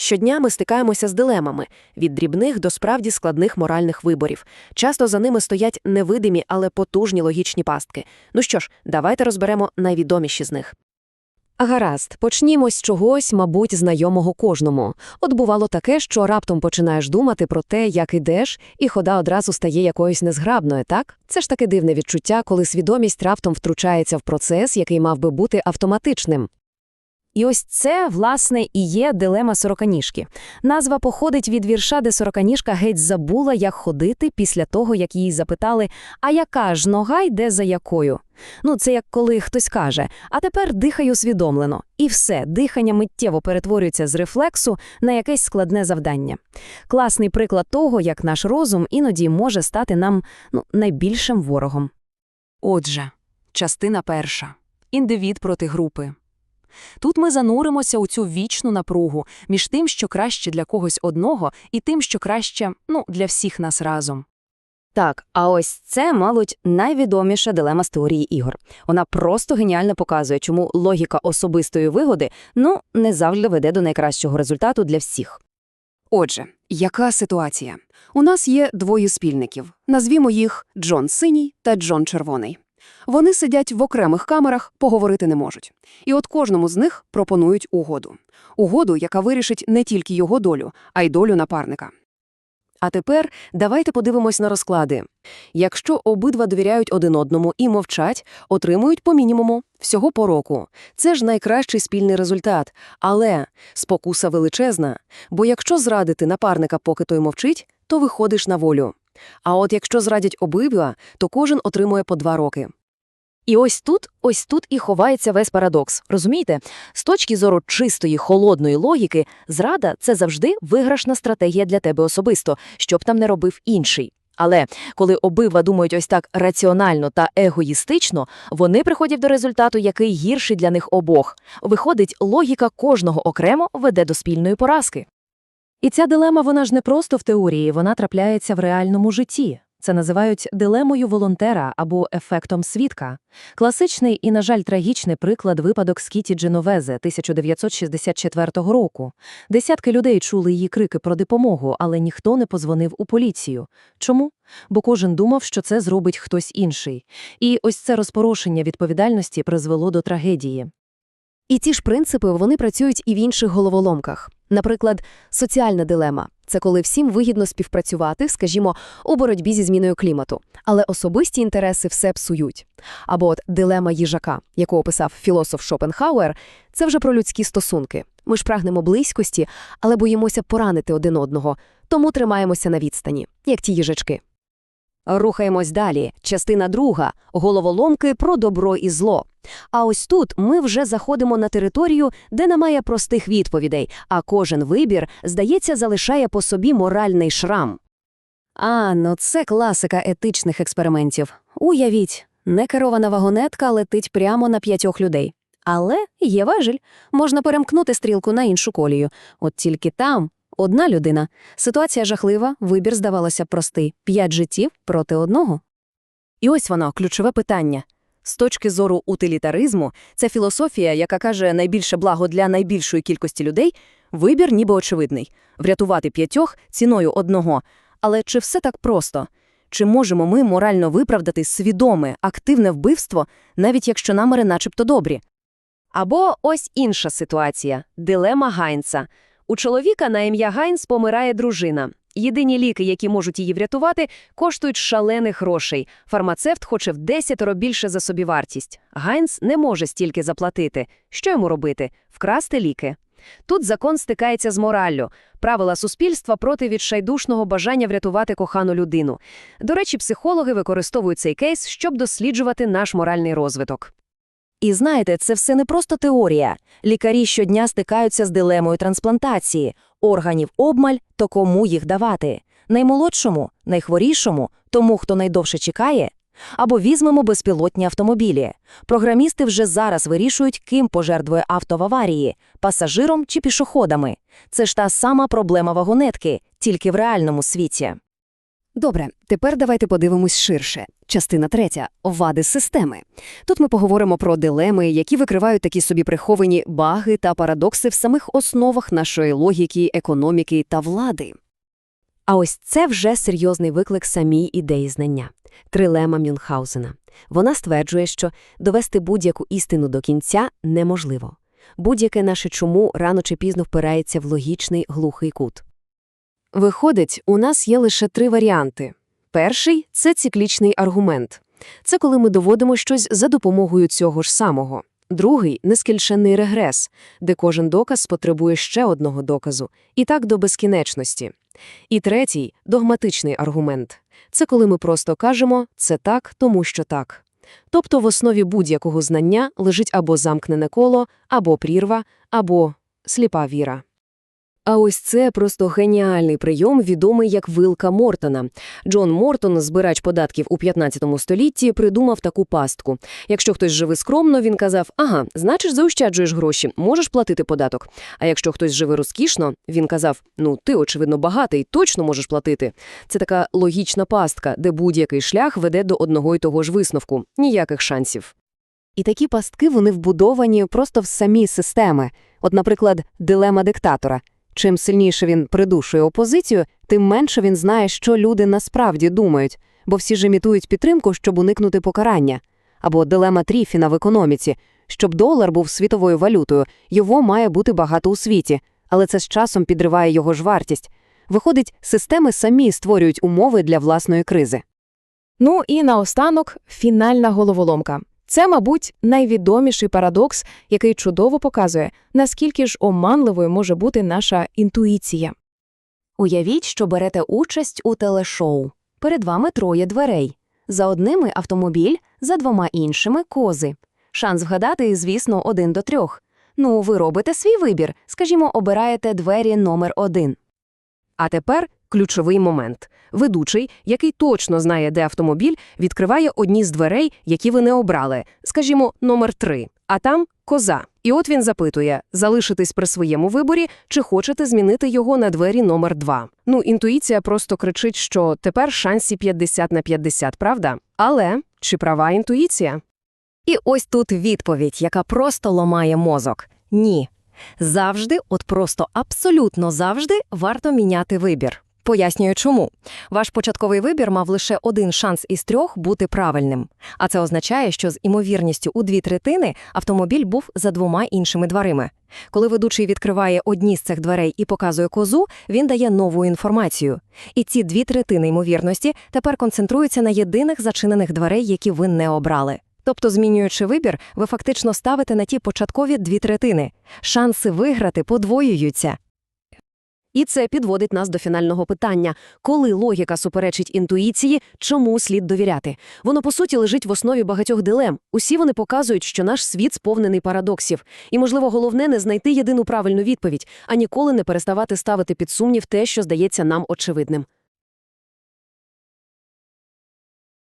Щодня ми стикаємося з дилемами від дрібних до справді складних моральних виборів. Часто за ними стоять невидимі, але потужні логічні пастки. Ну що ж, давайте розберемо найвідоміші з них. Гаразд, почнімо з чогось, мабуть, знайомого кожному. От бувало таке, що раптом починаєш думати про те, як ідеш, і хода одразу стає якоюсь незграбною, так? Це ж таке дивне відчуття, коли свідомість раптом втручається в процес, який мав би бути автоматичним. І ось це, власне, і є дилема сороканіжки. Назва походить від вірша, де сороканіжка геть забула, як ходити після того, як її запитали, а яка ж нога йде за якою? Ну, це як коли хтось каже, а тепер дихай усвідомлено. І все, дихання миттєво перетворюється з рефлексу на якесь складне завдання. Класний приклад того, як наш розум іноді може стати нам ну, найбільшим ворогом. Отже, частина перша. Індивід проти групи. Тут ми зануримося у цю вічну напругу між тим, що краще для когось одного, і тим, що краще, ну, для всіх нас разом. Так, а ось це, мабуть, найвідоміша дилема з теорії ігор. Вона просто геніально показує, чому логіка особистої вигоди ну не завжди веде до найкращого результату для всіх. Отже, яка ситуація? У нас є двоє спільників. Назвімо їх Джон Синій та Джон Червоний. Вони сидять в окремих камерах, поговорити не можуть. І от кожному з них пропонують угоду. Угоду, яка вирішить не тільки його долю, а й долю напарника. А тепер давайте подивимось на розклади. Якщо обидва довіряють один одному і мовчать, отримують по мінімуму, всього по року. Це ж найкращий спільний результат. Але спокуса величезна, бо якщо зрадити напарника, поки той мовчить, то виходиш на волю. А от якщо зрадять обидва, то кожен отримує по два роки. І ось тут, ось тут і ховається весь парадокс. Розумієте? З точки зору чистої холодної логіки, зрада це завжди виграшна стратегія для тебе особисто, щоб там не робив інший. Але коли обидва думають ось так раціонально та егоїстично, вони приходять до результату, який гірший для них обох. Виходить, логіка кожного окремо веде до спільної поразки. І ця дилема, вона ж не просто в теорії, вона трапляється в реальному житті. Це називають дилемою волонтера або ефектом свідка. Класичний і, на жаль, трагічний приклад випадок Скіті Дженовезе 1964 року. Десятки людей чули її крики про допомогу, але ніхто не позвонив у поліцію. Чому? Бо кожен думав, що це зробить хтось інший. І ось це розпорошення відповідальності призвело до трагедії. І ці ж принципи вони працюють і в інших головоломках. Наприклад, соціальна дилема це коли всім вигідно співпрацювати, скажімо, у боротьбі зі зміною клімату, але особисті інтереси все псують. Або от дилема їжака, яку описав філософ Шопенхауер, це вже про людські стосунки. Ми ж прагнемо близькості, але боїмося поранити один одного, тому тримаємося на відстані, як ті їжачки. Рухаємось далі. Частина друга головоломки про добро і зло. А ось тут ми вже заходимо на територію, де немає простих відповідей, а кожен вибір, здається, залишає по собі моральний шрам. А, ну це класика етичних експериментів. Уявіть, некерована вагонетка летить прямо на п'ятьох людей. Але є важіль, можна перемкнути стрілку на іншу колію. От тільки там одна людина. Ситуація жахлива, вибір, здавалося, простий п'ять життів проти одного. І ось воно, ключове питання. З точки зору утилітаризму, це філософія, яка каже найбільше благо для найбільшої кількості людей, вибір ніби очевидний – врятувати п'ятьох ціною одного. Але чи все так просто? Чи можемо ми морально виправдати свідоме, активне вбивство, навіть якщо намери начебто добрі? Або ось інша ситуація – дилема Гайнца. У чоловіка на ім'я Гайнс помирає дружина. Єдині ліки, які можуть її врятувати, коштують шалених грошей. Фармацевт хоче в десятеро більше за собівартість. Гайнс не може стільки заплатити. Що йому робити? Вкрасти ліки. Тут закон стикається з мораллю. Правила суспільства проти відчайдушного бажання врятувати кохану людину. До речі, психологи використовують цей кейс, щоб досліджувати наш моральний розвиток. І знаєте, це все не просто теорія. Лікарі щодня стикаються з дилемою трансплантації. Органів обмаль, то кому їх давати? Наймолодшому, найхворішому, тому, хто найдовше чекає? Або візьмемо безпілотні автомобілі. Програмісти вже зараз вирішують, ким пожертвує авто в аварії – пасажиром чи пішоходами. Це ж та сама проблема вагонетки, тільки в реальному світі. Добре, тепер давайте подивимось ширше. Частина третя – вади системи. Тут ми поговоримо про дилеми, які викривають такі собі приховані баги та парадокси в самих основах нашої логіки, економіки та влади. А ось це вже серйозний виклик самій ідеї знання – трилема Мюнхгаузена. Вона стверджує, що довести будь-яку істину до кінця неможливо. Будь-яке наше чому рано чи пізно впирається в логічний глухий кут. Виходить, у нас є лише три варіанти. Перший – це циклічний аргумент. Це коли ми доводимо щось за допомогою цього ж самого. Другий – нескінченний регрес, де кожен доказ потребує ще одного доказу, і так до безкінечності. І третій – догматичний аргумент. Це коли ми просто кажемо «це так, тому що так». Тобто в основі будь-якого знання лежить або замкнене коло, або прірва, або сліпа віра. А ось це просто геніальний прийом, відомий як вилка Мортона. Джон Мортон, збирач податків у 15 столітті, придумав таку пастку. Якщо хтось живе скромно, він казав: ага, значить, заощаджуєш гроші, можеш платити податок. А якщо хтось живе розкішно, він казав: ну, ти, очевидно, багатий, точно можеш платити. Це така логічна пастка, де будь-який шлях веде до одного й того ж висновку. Ніяких шансів. І такі пастки вони вбудовані просто в самі системи. От, наприклад, дилема диктатора. Чим сильніше він придушує опозицію, тим менше він знає, що люди насправді думають, бо всі ж імітують підтримку, щоб уникнути покарання. Або дилема Тріфіна в економіці. Щоб долар був світовою валютою, його має бути багато у світі, але це з часом підриває його ж вартість. Виходить, системи самі створюють умови для власної кризи. Ну і наостанок фінальна головоломка. Це, мабуть, найвідоміший парадокс, який чудово показує, наскільки ж оманливою може бути наша інтуїція. Уявіть, що берете участь у телешоу. Перед вами троє дверей. За одними автомобіль, за двома іншими кози. Шанс вгадати, звісно, один до трьох. Ну, ви робите свій вибір, скажімо, обираєте двері номер один. А тепер ключовий момент. Ведучий, який точно знає, де автомобіль, відкриває одні з дверей, які ви не обрали, скажімо, номер 3, а там коза. І от він запитує, залишитись при своєму виборі чи хочете змінити його на двері номер 2. Ну, інтуїція просто кричить, що тепер шансі 50 на 50, правда? Але чи права інтуїція? І ось тут відповідь, яка просто ломає мозок. Ні. Завжди, от просто абсолютно завжди, варто міняти вибір. Пояснюю чому. Ваш початковий вибір мав лише один шанс із трьох бути правильним. А це означає, що з імовірністю у дві третини автомобіль був за двома іншими дверима. Коли ведучий відкриває одні з цих дверей і показує козу, він дає нову інформацію. І ці дві третини ймовірності тепер концентруються на єдиних зачинених дверей, які ви не обрали. Тобто, змінюючи вибір, ви фактично ставите на ті початкові дві третини. Шанси виграти подвоюються. І це підводить нас до фінального питання. Коли логіка суперечить інтуїції, чому слід довіряти? Воно, по суті, лежить в основі багатьох дилем. Усі вони показують, що наш світ сповнений парадоксів. І, можливо, головне не знайти єдину правильну відповідь, а ніколи не переставати ставити під сумнів те, що здається нам очевидним.